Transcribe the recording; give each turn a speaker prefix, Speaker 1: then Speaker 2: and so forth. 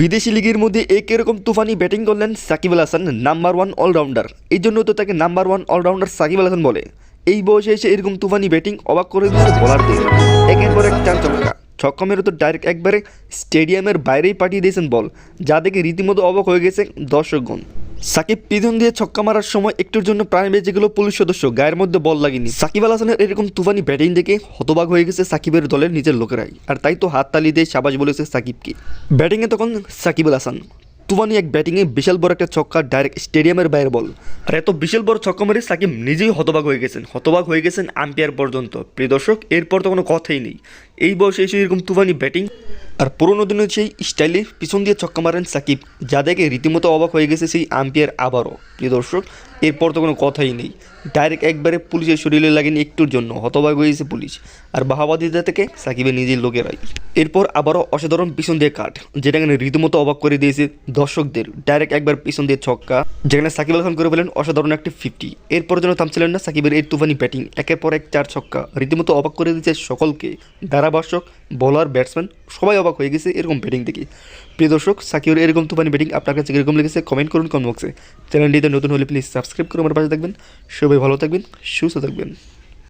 Speaker 1: বিদেশি লিগের মধ্যে এক এরকম তুফানি ব্যাটিং করলেন Shakib Al Hasan number one allrounder এই জন্য তো তাকে number one allrounder Shakib Al Hasan বলে। এই বয়সে এসে এরকম তুফানি ব্যাটিং অবাক করে দিয়েছে বোলারদের। একের পর এক চার চমকা ছক্কা তো ডাইরেক্ট একবারে স্টেডিয়ামের বাইরেই পাঠিয়ে দিয়েছেন বল যা দেখে রীতিমতো অবাক হয়ে গেছে দর্শকগণ। সাকিব পিধন দিয়ে ছক্কা মারার সময় একটুর জন্য প্রাণ বেঁচে গেল পুলিশ সদস্য। গায়ের মধ্যে বল লাগেনি। সাকিব আল হাসানের এরকম তুফানি ব্যাটিং দেখে হতবাগ হয়ে গেছে সাকিবের দলের নিজের লোকেরাই। আর তাই তো হাত তালি দিয়ে সাবাস বলেছে সাকিবকে। ব্যাটিংয়ে তখন সাকিব আল হাসান। তুফানি এক ব্যাটিংয়ে বিশাল বড় একটা ছক্কা ডাইরেক্ট স্টেডিয়ামের বাইরে বল। আর এত বিশাল বড় ছক্কা মেরে সাকিব নিজেই হতবাক হয়ে গেছেন হতবাক হয়ে গেছেন আম্পায়ার পর্যন্ত। প্রিয় দর্শক এরপর তো কোনো কথাই নেই। এই বয়সে এসে এরকম তুফানি ব্যাটিং। আর পুরোনো দিনের সেই স্টাইলে পিছন দিয়ে ছক্কা মারেন সাকিব যা দেখে রীতিমতো অবাক হয়ে গেছে সেই আম্পায়ার আবারও। প্রিয় দর্শক এরপর তো কোনো কথাই নেই। ডাইরেক্ট একবারে পুলিশের শরীরে লাগেনি একটুর জন্য হতবাক হয়েছে পুলিশ। আর বাহাবাদিতা থেকে সাকিবের নিজের লোকেরাই। এরপর আবারও অসাধারণ পিছন দিয়ে কাট যেটা এখানে রীতিমতো অবাক করে দিয়েছে দর্শকদের। ডাইরেক্ট একবার পিছন দিয়ে ছক্কা, যেখানে সাকিব আল খান করে ফেলেন অসাধারণ একটি ফিফটি এরপর যেন থামছিলেন না সাকিবের এই তুফানি ব্যাটিং একের পর এক চার ছক্কা। রীতিমতো অবাক করে দিয়েছে সকলকে। ধারাভাষ্যক বোলার ব্যাটসম্যান সবাই অবাক হয়ে গেছে এরকম ব্যাটিং দেখে। প্রিয় দর্শক, সাকিবের এরকম তুফানি ব্যাটিং আপনার কাছে কীরকম লেগেছে কমেন্ট করুন কমেন্ট বক্সে চ্যানেলটিতে নতুন হলে প্লিজ সাবস্ক্রাইব করে আমার পাশে থাকবেন। সবাই ভালো থাকবেন, সুস্থ থাকবেন।